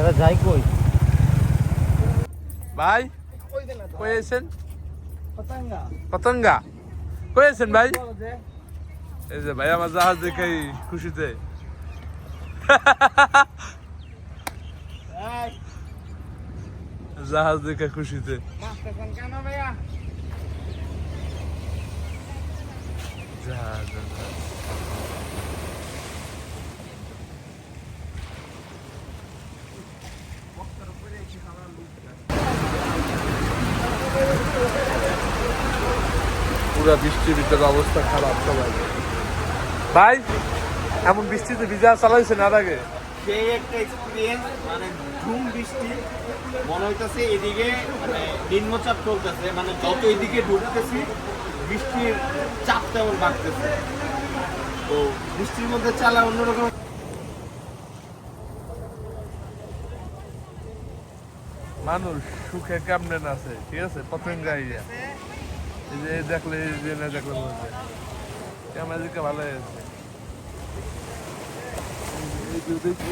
এটা যাই কই? ভাই কই আছেন পতঙ্গা। কই আছেন ভাই? এই যে ভাই আমার জাহাজ দেখে খুশিতে। জাহাজ দেখে খুশিতে। পুরো বৃষ্টির ভিতরে অবস্থা খারাপ সবাই। ভাই এমন বৃষ্টিতে ভিজা চালাইছে না আগে? সেই একটা এক্সপিরিয়েন্স মানে ঝুম বৃষ্টি মনে হইতেছে এদিকে মানে নিম্নচাপ চলতেছে মানে যত এদিকে ঢুকতেছি বৃষ্টির চাপ তেমন বাড়তেছে। তো বৃষ্টির মধ্যে চালা অন্যরকম। মানুষ সুখে কেমনে আছে ঠিক আছে? পতঙ্গা যে এই দেখলে এই যে না দেখলে বলছে কেমন দিকে ভালো আছে এই যে দেখ-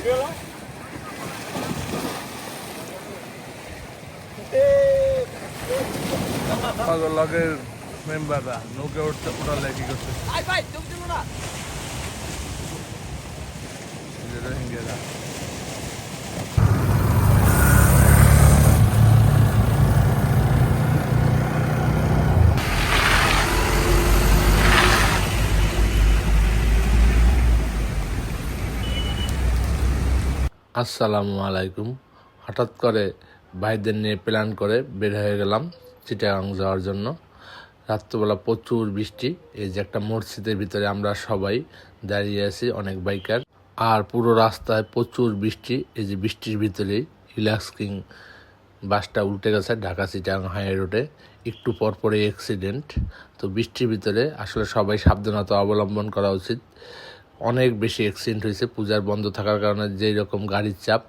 পাগল লগের মেম্বাররা নৌকে উঠতে পুরো লেগে গেছে এই যে রোহিঙ্গারা। আসসালামু আলাইকুম। হঠাৎ করে ভাইদের নিয়ে প্ল্যান করে বের হয়ে গেলাম চিটাগাং যাওয়ার জন্য। রাত্রবেলা প্রচুর বৃষ্টি, এই যে একটা মসজিদের ভিতরে আমরা সবাই দাঁড়িয়ে আছি, অনেক বাইকার। আর পুরো রাস্তায় প্রচুর বৃষ্টি, এই যে বৃষ্টির ভিতরেই কিং বাসটা উল্টে গেছে ঢাকা চিটাগাং হাই রোডে। একটু পর পরে অ্যাক্সিডেন্ট তো বৃষ্টির ভিতরে আসলে সবাই সাবধানতা অবলম্বন করা উচিত। অনেক বেশি অ্যাক্সিডেন্ট হয়েছে। পূজার বন্ধ থাকার কারণে যেই রকম গাড়ির চাপ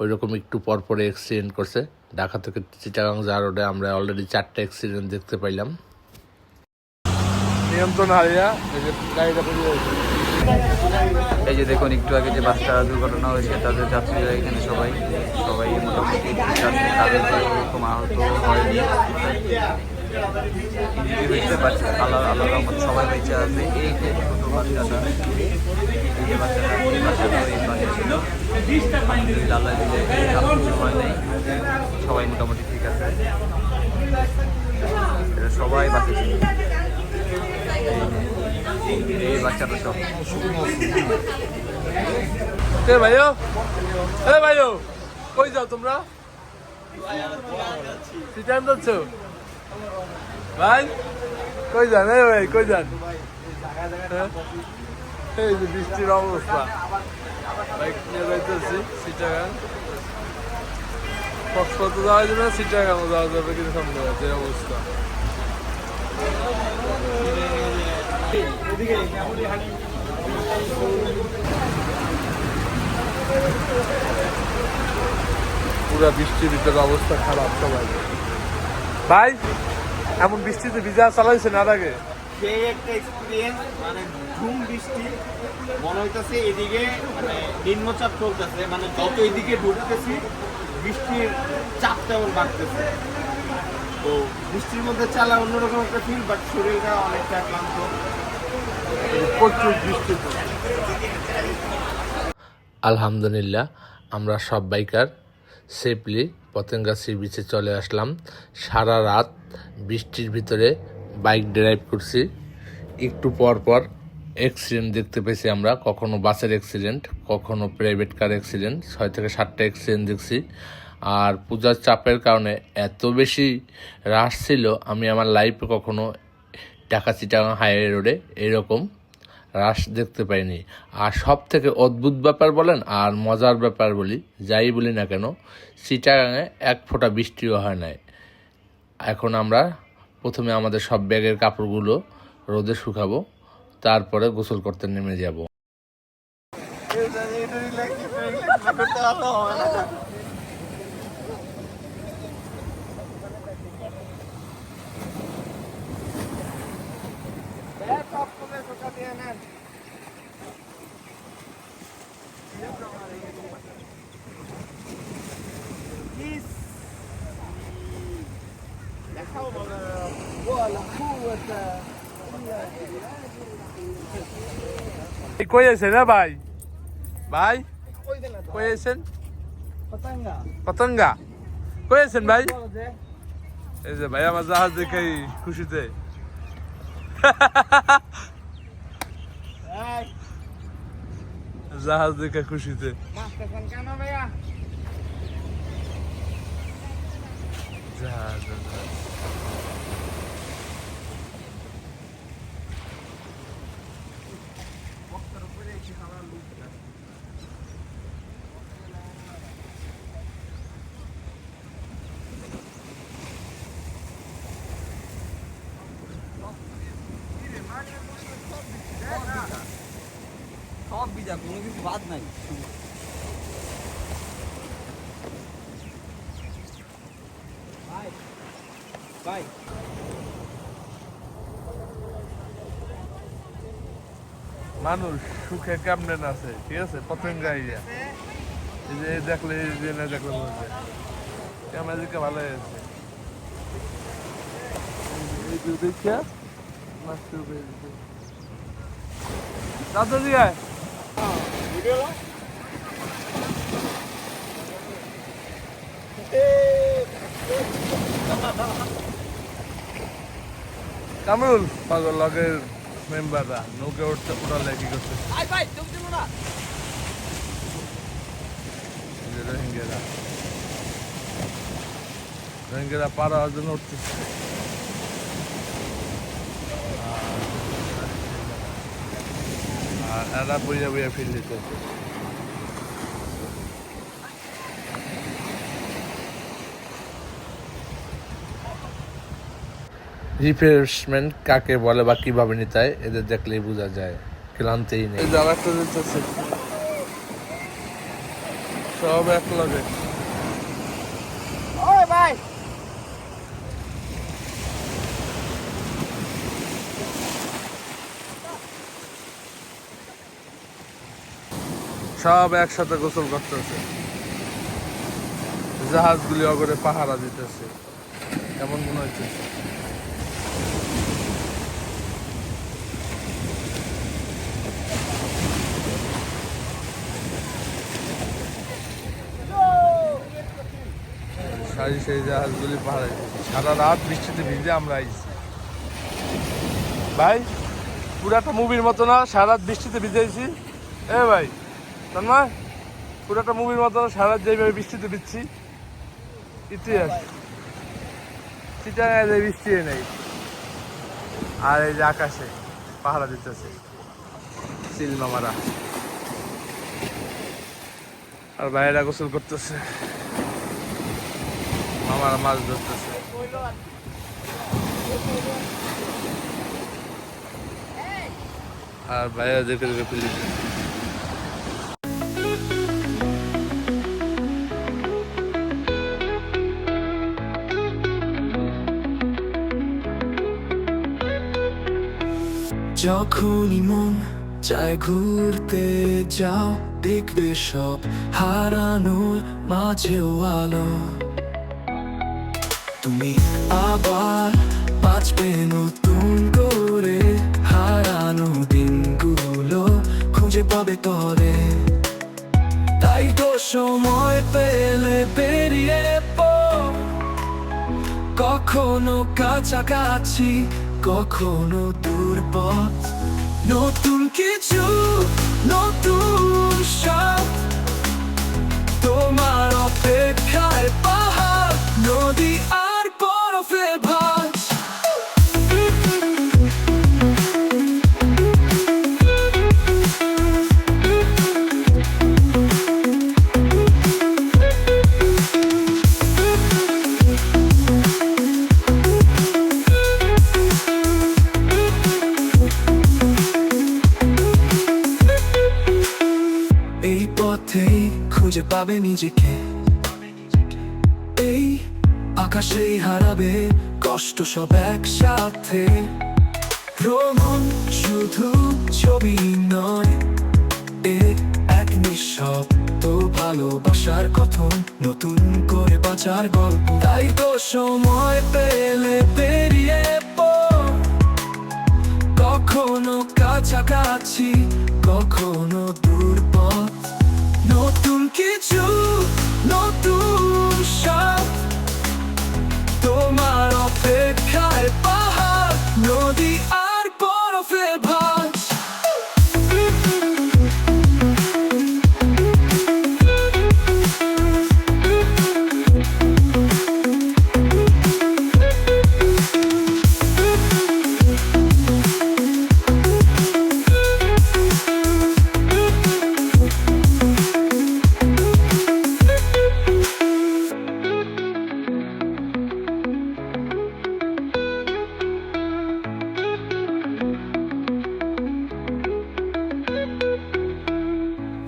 ওই রকম একটু পর পরে অ্যাক্সিডেন্ট করছে। ঢাকা থেকে চিটাগাং যাওয়ার রোডে আমরা অলরেডি চারটে অ্যাক্সিডেন্ট দেখতে পাইলাম। নিয়ন্ত্রণ হারিয়া এই যে গাড়িটা এই যে দেখুন একটু আগে যে বাসটা দুর্ঘটনা হয়েছে তাদের যাত্রীরা এখানে সবাই সবাই মোটামুটি তাদের এরকম আহত হয়নি। হয়েছে বাট আল্লাহ আল্লাহ রহমত সবাই বেঁচে আছে। এই যে ছোটো বাচ্চাটা, এই বাচ্চাটা, এই বাচ্চা ছিল। আলহামদুলিল্লাহ সবাই মোটামুটি ঠিক আছে। সবাই বাকি ছিল। এই বাচ্চাটা সব। এ ভাইও এ ভাইও, কই যাও তোমরা? চিটান যাচ্ছ? ভাই কই যান এ ভাই কই যান হ্যাঁ? এই যে বৃষ্টির অবস্থা বাইক নিয়ে যাইতেছি সিটাগাং কক্সবাজার যাওয়া যাবে না সিটাগাংও যাওয়া যাবে কিন্তু সন্দেহ আছে এই অবস্থা পুরো বৃষ্টির ভিতরে অবস্থা খারাপ সবাই ভাই এমন বৃষ্টিতে ভিজা চালাইছে না আগে। সেই একটা এক্সপিরিয়েন্স মানে ঝুম বৃষ্টি মনে হইতেছে এদিকে মানে নিম্নচাপ চলতেছে মানে যত এদিকে ঢুকতেছি বৃষ্টির চাপ তেমন বাড়তেছে। তো বৃষ্টির মধ্যে চালা অন্যরকম একটা ফিল বাট শরীরটা অনেকটা ক্লান্ত। প্রচুর বৃষ্টি আলহামদুলিল্লাহ আমরা সব বাইকার সেফলি পতেঙ্গা বিচে চলে আসলাম। সারা রাত বৃষ্টির ভিতরে বাইক ড্রাইভ করছি। একটু পর পর অ্যাক্সিডেন্ট দেখতে পেয়েছি আমরা। কখনো বাসের অ্যাক্সিডেন্ট কখনো প্রাইভেট কার অ্যাক্সিডেন্ট ছয় থেকে সাতটা অ্যাক্সিডেন্ট দেখছি। আর পূজার চাপের কারণে এত বেশি রাশ ছিল, আমি আমার লাইফে কখনো ঢাকা চিটাগাং হাইওয়ে রোডে এরকম রাশ দেখতে পাইনি আর সব থেকে অদ্ভুত ব্যাপার বলেন আর মজার ব্যাপার বলি যাই বলি না কেন চিটাগাঙে এক ফোঁটা বৃষ্টিও হয় নাই এখন আমরা প্রথমে আমাদের সব ব্যাগের কাপড়গুলো রোদে শুকাবো তারপরে গোসল করতে নেমে যাব কই আছেন না ভাই ভাই কই আছেন পতঙ্গা কই আছেন ভাই এই যে ভাই আমার জাহাজ দেখে খুশিতে জাহাজ দেখে খুশিতে জাহাজ জাহাজ। সব বিজা কোনো কিছু বাদ নাই ভাই মানুষ সুখে কেমন আছে ঠিক আছে? পতঙ্গা ইয়া এই যে দেখলে এই যে না দেখলে বলছে ক্যামেরা দিকে ভালো হয়েছে এই মাস্টার দাদা দিয়ে কামরুল পাগল লগের মেম্বাররা নৌকে উঠতে না। এই যে রোহিঙ্গারা। রোহিঙ্গারা পাড়া হওয়ার জন্য উঠতেছে। আর এরা বইয়া বইয়া ফিল দিতেছে রিফ্রেশমেন্ট কাকে বলে বা কীভাবে নিতে হয় এদের দেখলেই বোঝা যায়। ক্লান্তিই নেই। যারা একটা দিতেছে। সব এক লগে ভাই! সব একসাথে গোসল করতেছে। জাহাজগুলি অগরে পাহারা দিতেছে। এমন মনে হচ্ছে সারি সেই জাহাজগুলি দিতেছে সারা রাত বৃষ্টিতে ভিজে আমরা আইছি। ভাই, পুরো একটা মুভির মতো না, সারা রাত বৃষ্টিতে ভিজেছি এ ভাই তন্ময় পুরো একটা মুভির মতো না, সারা রাত যেভাবে বৃষ্টিতে ভিজছি, ইতিহাস। চিটাগায় বৃষ্টি নেই, আর এই যে আকাশে পাহারা দিতেছে সিল মামারা আর বাইরে গোসল করতেছে। মামারা মাছ ধরতেছে। আর বাইরে দেখে দেখে ফেলিছে যখনই মন চায় ঘুরতে যাও, দেখবে সব হারানোর মাঝেও আলো। তুমি আবার বাঁচবে নতুন করে। হারানো দিনগুলো খুঁজে পাবে তরে। তাই তো সময় পেলে বেরিয়ে কখনো কাছাকাছি, কখনো দূর পথ। নতুন কিছু, নতুন সব তোমার অপেক্ষায় পাহাড়, নদী আকাশেই হারাবে, কষ্ট সব একসাথে। ভ্রমণ শুধু ছবি নয় এক নিঃশব্দ ভালোবাসার কথন, নতুন করে বাঁচার গল্প। তাই তো সময় পেলে পেরিয়ে কখনো কাছাকাছি, কখনো দূর নতুন কিছু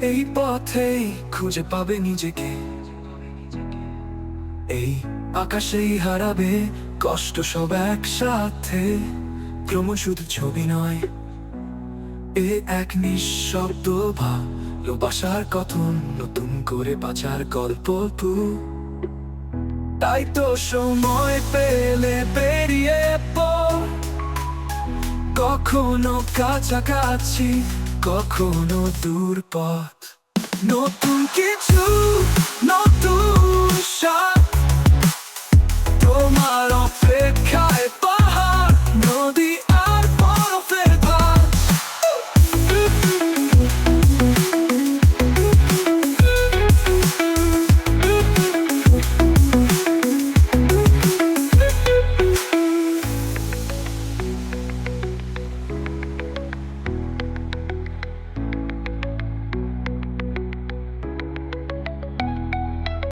এই পথেই খুঁজে পাবে নিজেকে। এই আকাশেই হারাবে কষ্ট সব একসাথে। ক্রম শুধু ছবি নয়, এ এক নিঃশব্দ ভালোবাসার কথন নতুন করে বাঁচার গল্প তু। তাই তো সময় পেলে বেরিয়ে পড়। কখনো কাছাকাছি কখনো দূর পথ। নতুন কিছু নতুন সাত তোমার অপেক্ষায়